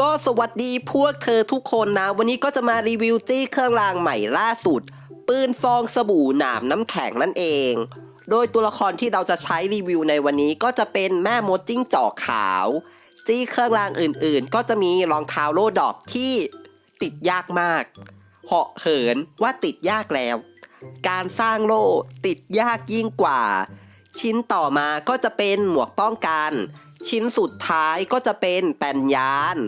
ก็สวัสดีพวกเธอทุกคนนะ วันนี้ก็จะมารีวิวจี้เครื่องรางใหม่ล่าสุด ปืนฟองสบู่หนามน้ำแข็งนั่นเอง โดยตัวละครที่เราจะใช้รีวิวในวันนี้ก็จะเป็นแม่มดจิ้งจอกขาว จี้เครื่องรางอื่นๆ ก็จะมีรองเท้าโลดอบที่ติดยากมาก เหาะเหินว่าติดยากแล้ว การสร้างโล่ติดยากยิ่งกว่า ชิ้นต่อมาก็จะเป็นหมวกป้องกัน ชิ้นสุดท้ายก็จะเป็นแปนยาน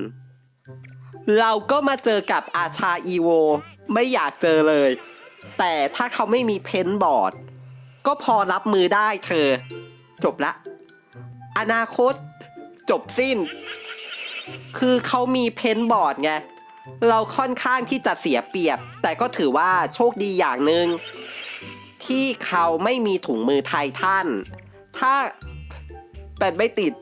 เราก็มาเจอกับอาชาอีโว ไม่อยากเจอเลย แต่ถ้าเขาไม่มีเพ้นท์บอร์ด ก็พอรับมือได้เธอ จบละ อนาคต จบสิ้น คือเขามีเพ้นท์บอร์ดไง เราค่อนข้างที่จะเสียเปรียบ แต่ก็ถือว่าโชคดีอย่างหนึ่งที่เขาไม่มีถุงมือไททัน ถ้าแต่ไม่ติด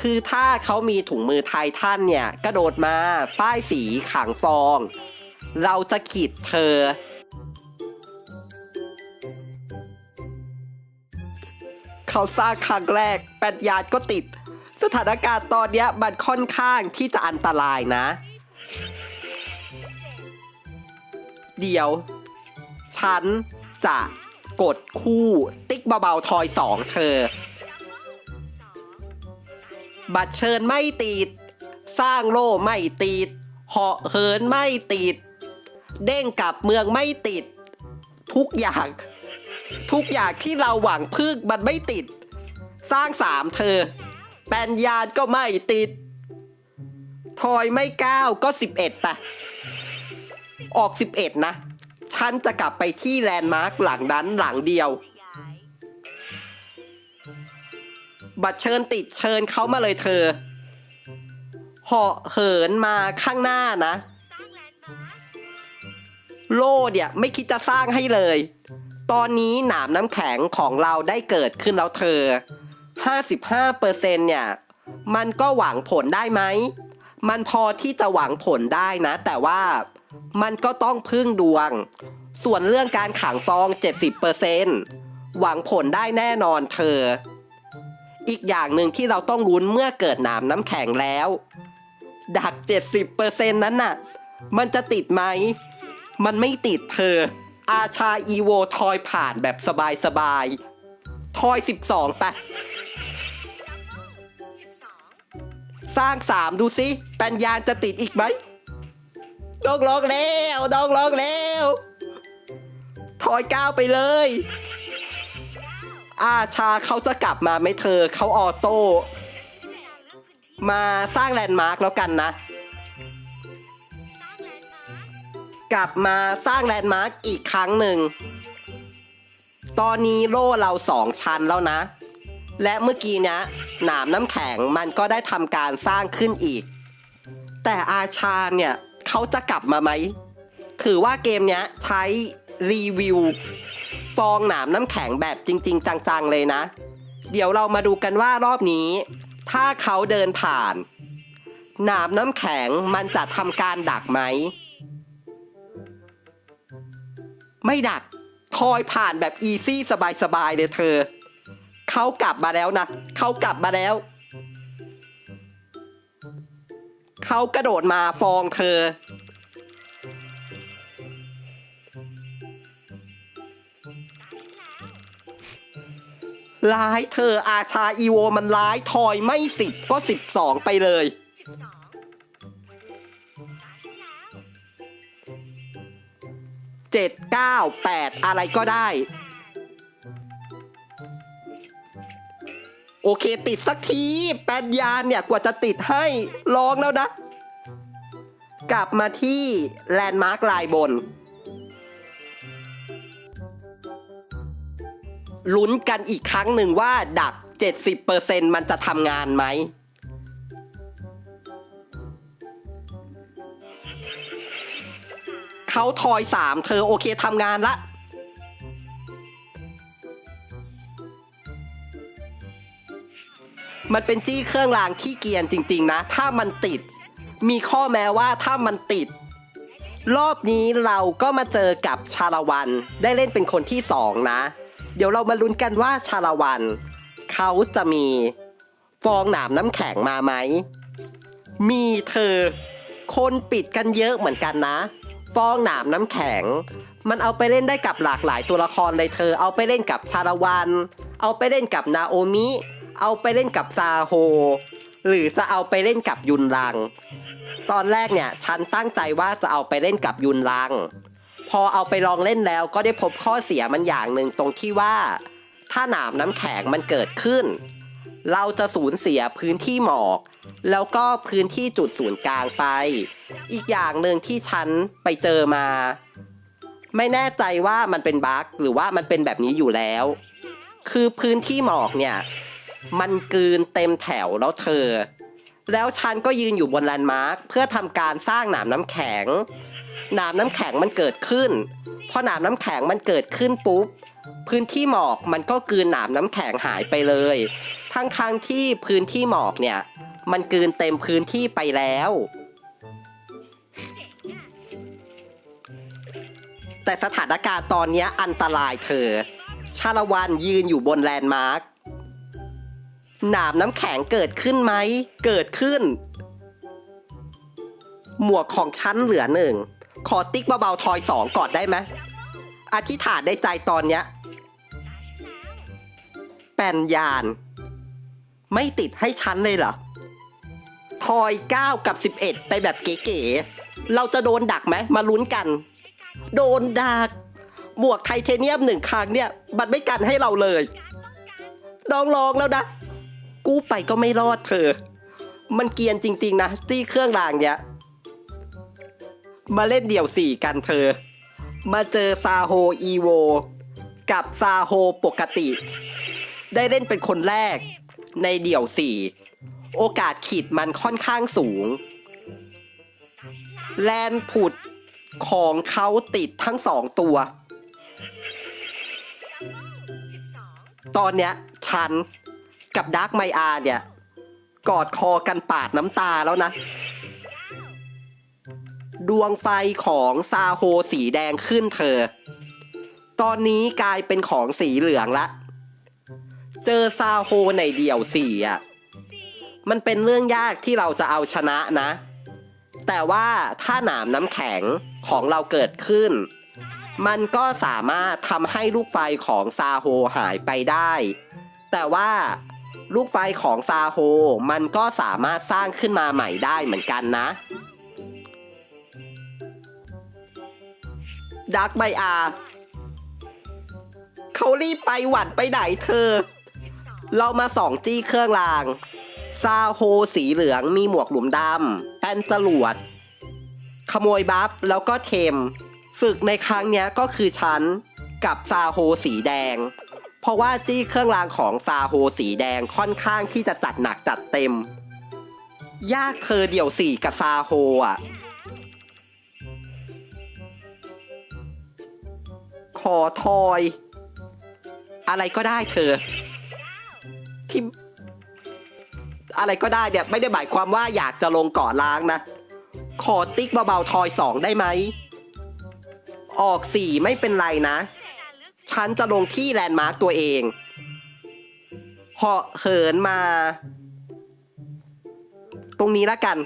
คือถ้าเขามีถุงมือไทยทันเนี่ยกระโดดมาป้ายสีขังฟอง เราจะขีดเธอ เขาสร้างครั้งแรกแปดยานก็ติด สถานการณ์ตอนเนี้ยมันค่อนข้างที่จะอันตรายนะ เดี๋ยว ฉันจะกดคู่ติ๊กเบาๆทอยสองเธอ บัตรเชิญไม่ติด สร้างโล่ไม่ติด เหาะเหินไม่ติด เด้งกลับเมืองไม่ติด ทุกอย่าง ทุกอย่างที่เราหวังพึ่งมันไม่ติด สร้างสามเธอ แปนยานก็ไม่ติด ทอยไม่ก้าก็สิบเอ็ดปะออกสิบเอ็ดนะ ฉันจะกลับไปที่แลนด์มาร์คหลังนั้นหลังเดียว บัตรเชิญติดเชิญเขามาเลยเธอเหาะเหินมาข้างหน้านะ โล่เนี่ยไม่คิดจะสร้างให้เลย ตอนนี้หนามน้ำแข็งของเราได้เกิดขึ้นแล้วเธอ 55%เนี่ย มันก็หวังผลได้ไหม มันพอที่จะหวังผลได้นะ แต่ว่ามันก็ต้องพึ่งดวง ส่วนเรื่องการขังฟอง 70%หวังผลได้แน่นอนเธอ อีกอย่างหนึ่งที่เราต้องลุ้นเมื่อเกิดหนามน้ำแข็งแล้ว ดัก 70%นั้นน่ะ มันจะติดไหม มันไม่ติดเธอ อาชาอีโวทอยผ่านแบบสบายๆ ทอย 12ไปะสร้าง3ดูสิปัญญาจะติดอีกไหมดองลองแล้วดองลองแล้วทอยก้าวไปเลย อาชาเขาจะกลับมาไหม่เธอเขาออโต้ มาสร้างแลนด์มาร์กแล้วกันนะ กลับมาสร้างแลนด์มาร์กอีกครั้งหนึ่ง ตอนนี้โล่เราสองชั้นแล้วนะ และเมื่อกี้เนี้ยหนามน้ำแข็งมันก็ได้ทำการสร้างขึ้นอีก แต่อาชาเนี่ยเขาจะกลับมาไหมถือว่าเกมเนี้ยใช้รีวิว ฟองหนามน้ำแข็งแบบจริง ๆ จังๆเลยนะ เดี๋ยวเรามาดูกันว่ารอบนี้ ถ้าเขาเดินผ่าน หนามน้ำแข็งมันจะทำการดักไหม ไม่ดักทอยผ่านแบบอีซี่สบายๆเลยเธอ เขากลับมาแล้วนะ เขากลับมาแล้ว เขากระโดดมาฟองเธอ ร้ายเธออาชาอีโวมันร้ายทอยไม่สิบก็สิบสองไปเลย เจ็ดเก้าแปดอะไรก็ได้ โอเคติดสักทีแปดยานเนี่ยกว่าจะติดให้ลองแล้วนะ กลับมาที่แลนด์มาร์คลายบน ลุ้นกันอีกครั้งหนึ่งว่าดัก70%มันจะทำงานไหมเขาทอยสามเธอโอเคทำงานละมันเป็นจี้เครื่องรางที่เกียนจริง ๆ นะ ถ้ามันติด มีข้อแม้ว่าถ้ามันติด รอบนี้เราก็มาเจอกับชาละวัน ได้เล่นเป็นคนที่สองนะ เดี๋ยวเรามาลุ้นกันว่าชาละวัน เขาจะมีฟองหนามน้ำแข็งมาไหม มีเธอ คนปิดกันเยอะเหมือนกันนะ ฟองหนามน้ำแข็ง มันเอาไปเล่นได้กับหลากหลายตัวละครเลยเธอ เอาไปเล่นกับชาละวัน เอาไปเล่นกับนาโอมิ เอาไปเล่นกับซาโฮ หรือจะเอาไปเล่นกับยุนรัง ตอนแรกเนี่ยฉันตั้งใจว่าจะเอาไปเล่นกับยุนรัง อเอาไปลองเล่นแล้วก็ได้พบข้อเสียมันอย่างหนึ่งตรงที่ว่า ถ้าหนามน้ำแข็งมันเกิดขึ้น เราจะสูญเสียพื้นที่หมอก แล้วก็พื้นที่จุดศูนย์กลางไป อีกอย่างหนึ่งที่ฉันไปเจอมา ไม่แน่ใจว่ามันเป็นบั๊กหรือว่ามันเป็นแบบนี้อยู่แล้ว คือพื้นที่หมอกเนี่ย มันกืนเต็มแถวแล้วเธอ แล้วฉันก็ยืนอยู่บนแลนด์มาร์คเพื่อทำการสร้างหนามน้ำแข็ง หนามน้ำแข็งมันเกิดขึ้นพอหนามน้ำแข็งมันเกิดขึ้นปุ๊บ พื้นที่หมอกมันก็กลืนหนามน้ำแข็งหายไปเลย ทั้งทางๆที่พื้นที่หมอกเนี่ย มันกลืนเต็มพื้นที่ไปแล้ว แต่สถานการณ์ตอนนี้อันตรายเธอ ชาละวันยืนอยู่บนแลนด์มาร์คหนามน้ำแข็งเกิดขึ้นไหม เกิดขึ้น หมวกของฉันเหลือหนึ่ง ขอติ๊กเบาๆทอยสองก่อนได้ไหมอธิษฐานในใจตอนเนี้ยแปนยาน ไม่ติดให้ฉันเลยเหรอทอย 9 กับ 11 ไปแบบเก๋ๆ เราจะโดนดักไหมมาลุ้นกัน โดนดัก หมวกไทเทเนียมหนึ่งครั้งเนี่ยบัตรไม่กันให้เราเลยลองลองแล้วนะ กู้ไปก็ไม่รอดเธอ มันเกียนจริง ๆ นะที่เครื่องรางเนี่ย มาเล่นเดี่ยวสี่กันเธอ มาเจอซาโฮอีโว กับซาโฮปกติ ได้เล่นเป็นคนแรกในเดี่ยวสี่โอกาสขีดมันค่อนข้างสูง แลนผุดของเขาติดทั้งสองตัว ตอนเนี้ยฉันกับดักไมอาเนี่ย กอดคอกันปาดน้ำตาแล้วนะ ดวงไฟของซาโฮสีแดงขึ้นเธอ ตอนนี้กลายเป็นของสีเหลืองละ เจอซาโฮในเดี่ยวสี่อะ มันเป็นเรื่องยากที่เราจะเอาชนะนะ แต่ว่าถ้าหนามน้ำแข็งของเราเกิดขึ้น มันก็สามารถทำให้ลูกไฟของซาโฮหายไปได้ แต่ว่าลูกไฟของซาโฮมันก็สามารถสร้างขึ้นมาใหม่ได้เหมือนกันนะ ดักไบอาเขารีบไปหวัดไปไหนเธอ เรามาส่องจี้เครื่องราง ซาโฮสีเหลืองมีหมวกหลุมดำแป้นจรวด ขโมยบัฟแล้วก็เทม ศึกในครั้งนี้ก็คือฉัน กับซาโฮสีแดง เพราะว่าจี้เครื่องรางของซาโฮสีแดงค่อนข้างที่จะจัดหนักจัดเต็ม ยากเธอเดี่ยวสี่กับซาโฮอะ ขอทอย อะไรก็ได้เธอที่อะไรก็ได้เนี่ยไม่ได้หมายความว่าอยากจะลงเกาะล้างนะ ขอติ๊กเบาๆทอยสองได้ไหม ออกสี่ไม่เป็นไรนะ ฉันจะลงที่แลนด์มาร์กตัวเองเหาะเหินมา ตรงนี้ละกัน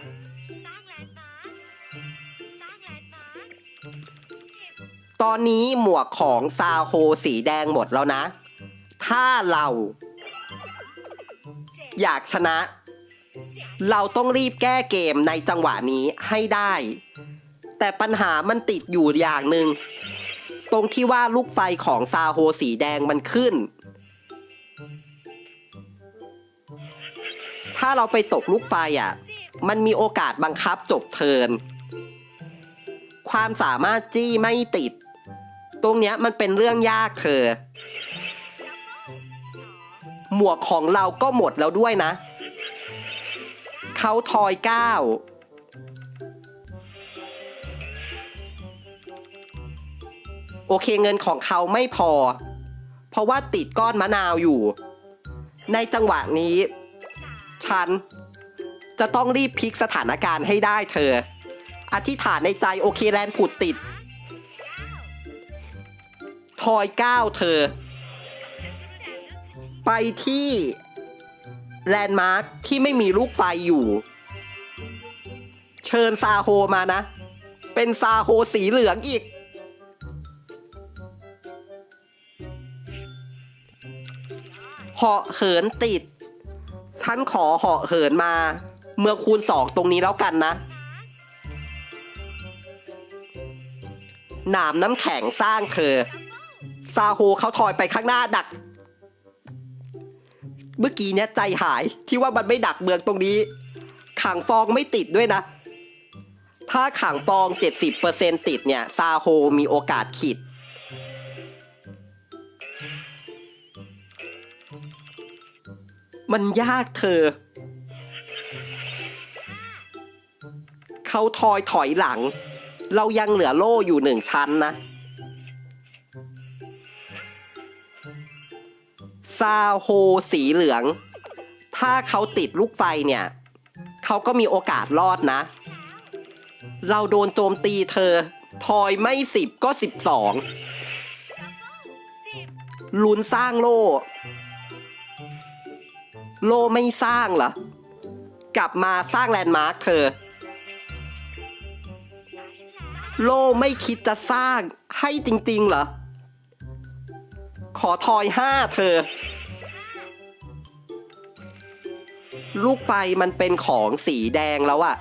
ตอนนี้หมวกของซาโฮสีแดงหมดแล้วนะ ถ้าเรา อยากชนะ เราต้องรีบแก้เกมในจังหวะนี้ให้ได้ แต่ปัญหามันติดอยู่อย่างหนึ่ง ตรงที่ว่าลูกไฟของซาโฮสีแดงมันขึ้น ถ้าเราไปตกลูกไฟอะ มันมีโอกาสบังคับจบเทินความสามารถจี้ไม่ติด ตรงเนี้ยมันเป็นเรื่องยากเธอ หมวกของเราก็หมดแล้วด้วยนะ เขาทอยเก้าโอเคเงินของเขาไม่พอ เพราะว่าติดก้อนมะนาวอยู่ ในจังหวะนี้ ฉัน จะต้องรีบพลิกสถานการณ์ให้ได้เธอ อธิษฐานในใจโอเคแลนผุดติด อยเก้าเธอ ไปที่แลนด์มาร์คที่ไม่มีลูกไฟอยู่ เชิญซาโฮมานะ เป็นซาโฮสีเหลืองอีก เหาะเหินติด ฉันขอเหาะเหินมา เมืองคูณสองตรงนี้แล้วกันนะ หนามน้ำแข็งสร้างเธอ ซาโฮเขาถอยไปข้างหน้าดัก เมื่อกี้เนี่ยใจหายที่ว่ามันไม่ดักเมืองตรงนี้ ขังฟองไม่ติดด้วยนะ ถ้าขังฟอง 70%ติดเนี่ย ซาโฮมีโอกาสขิดมันยากเธอ เขาทอยถอยหลัง เรายังเหลือโล่อยู่หนึ่งชั้นนะ ซาโฮสีเหลือง ถ้าเขาติดลูกไฟเนี่ย เขาก็มีโอกาสรอดนะ เราโดนโจมตีเธอ ทอยไม่สิบก็สิบสองลุ้นสร้างโล่ โล่ไม่สร้างเหรอ กลับมาสร้างแลนด์มาร์คเธอ โล่ไม่คิดจะสร้างให้จริงๆเหรอ ขอทอยห้าเธอ ลูกไฟมันเป็นของสีแดงแล้วอะ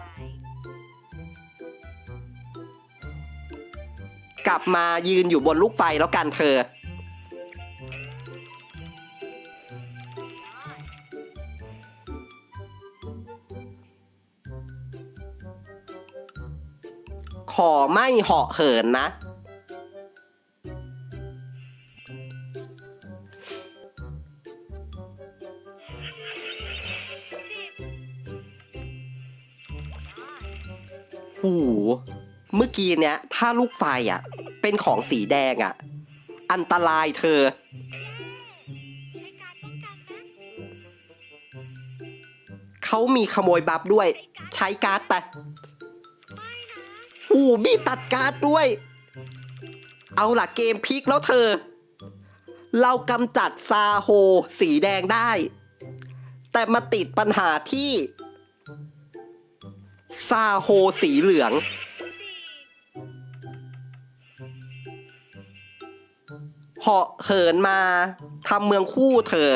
กลับมายืนอยู่บนลูกไฟแล้วกันเธอ ขอไม่เหาะเหินนะ โอ้โหเมื่อกี้เนี้ยถ้าลูกไฟอะ เป็นของสีแดงอะ อันตรายเธอ เขามีขโมยบัฟด้วย ใช้การ์ดไปโอ้มีตัดการ์ดด้วย เอาล่ะเกมพลิกแล้วเธอ เรากำจัดซาโฮสีแดงได้ แต่มาติดปัญหาที่ ซาโฮสีเหลือง เหาะเหินมาทำเมืองคู่เธอ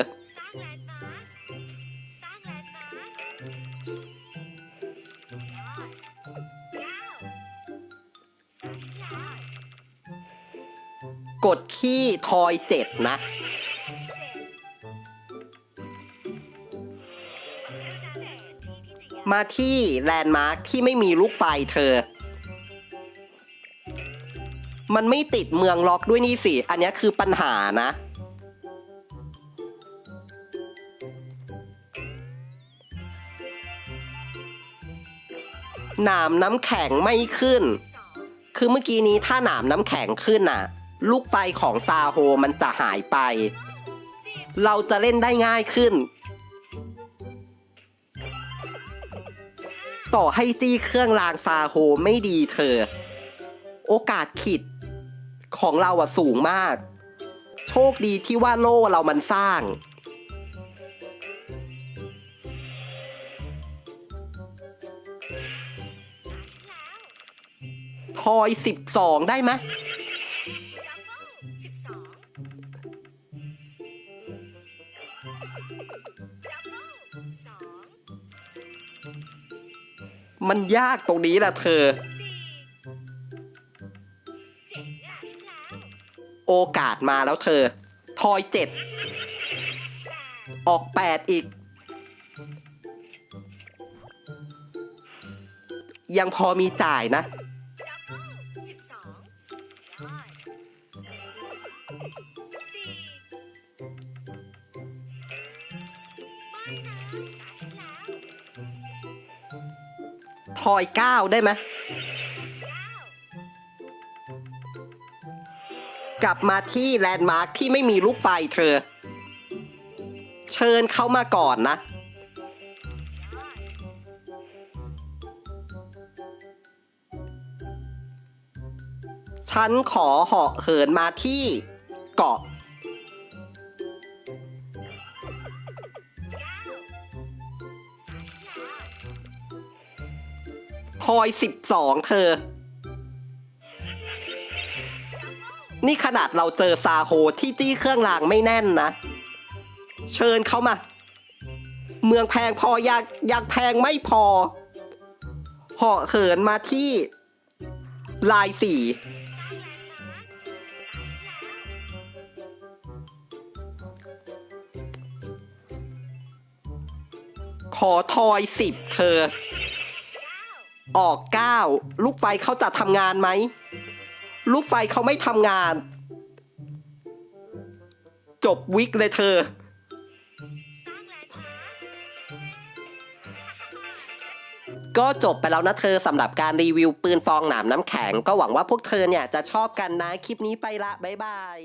กดขี้ทอยเจ็ดนะ มาที่แลนด์มาร์คที่ไม่มีลูกไฟเธอ มันไม่ติดเมืองล็อกด้วยนี่สิ อันนี้คือปัญหานะ หนามน้ำแข็งไม่ขึ้น คือเมื่อกี้นี้ถ้าหนามน้ำแข็งขึ้นน่ะ ลูกไฟของซาโฮมันจะหายไป เราจะเล่นได้ง่ายขึ้น ต่อให้จี้เครื่องรางซาโฮไม่ดีเธอ โอกาสขิด ของเราอะสูงมาก โชคดีที่ว่าโล่เรามันสร้าง ทอยสิบสองได้ไหม มันยากตรงนี้แหละเธอ โอกาสมาแล้วเธอ ทอยเจ็ด ออกแปดอีก ยังพอมีจ่ายนะ ทอยเก้าได้ไหมกลับมาที่แลนด์มาร์คที่ไม่มีลูกไฟเธอ เชิญเข้ามาก่อนนะ ฉันขอเหาะเหินมาที่เกาะ เก้าตาฉันแล้วทอยสิบสองเธอ นี่ขนาดเราเจอซาโฮที่จี้เครื่องรางไม่แน่นนะ เชิญเขามา เมืองแพงพออยากอยากแพงไม่พอเหาะเขินมาที่ ลายสี่ขอทอยสิบเธอ ออกเก้าลูกไฟเขาจะทำงานไหม ลูกไฟเขาไม่ทำงาน จบวิกเลยเธอ ก็จบไปแล้วนะเธอสำหรับการรีวิวปืนฟองหนามน้ำแข็ง ก็หวังว่าพวกเธอเนี่ยจะชอบกันนะ คลิปนี้ไปละ บ๊ายบาย